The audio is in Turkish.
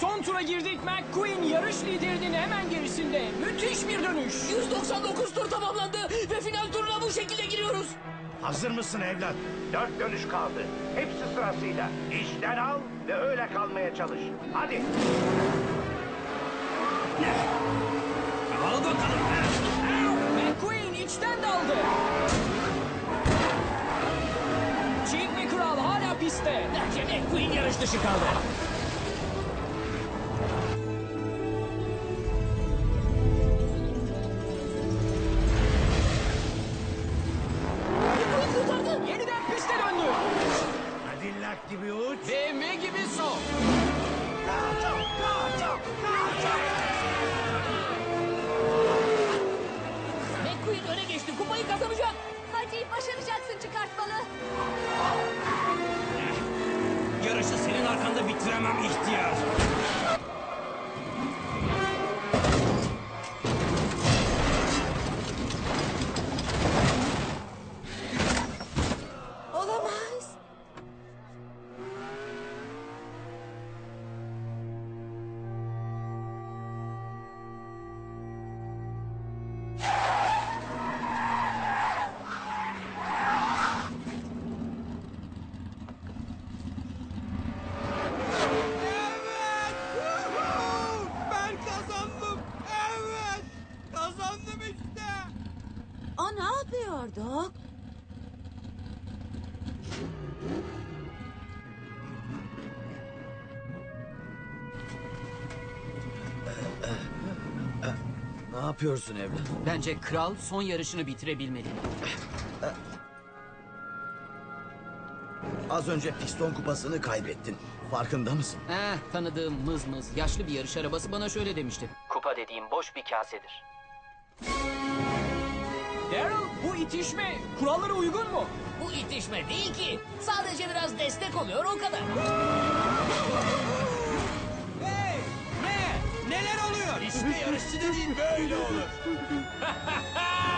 Son tura girdik. McQueen yarış liderinin hemen gerisinde. Müthiş bir dönüş. 199 tur tamamlandı ve final turuna bu şekilde giriyoruz. Hazır mısın evlat? Dört dönüş kaldı. Hepsi sırasıyla. İşten al ve öyle kalmaya çalış. Hadi. Al bakalım. McQueen içten daldı. Çiğ ve Kral hala pistte. Bence McQueen yarış dışı kaldı. Lak gibi uç. BMW gibi son. McQueen öne geçti. Kupayı kazanacak. Hadi başaracaksın çıkartmalı. Yarışı senin arkanda bitiremem ihtiyar. Yapıyorduk? Ne yapıyorsun evlat? Bence Kral son yarışını bitirebilmeli. Az önce piston kupasını kaybettin. Farkında mısın? Eh tanıdığım mız mız yaşlı bir yarış arabası bana şöyle demişti. Kupa dediğim boş bir kasedir. İtişme kurallara uygun mu? Bu itişme değil ki. Sadece biraz destek oluyor o kadar. Hey! Ne? Neler oluyor? İşte yarışçı dediğin böyle olur.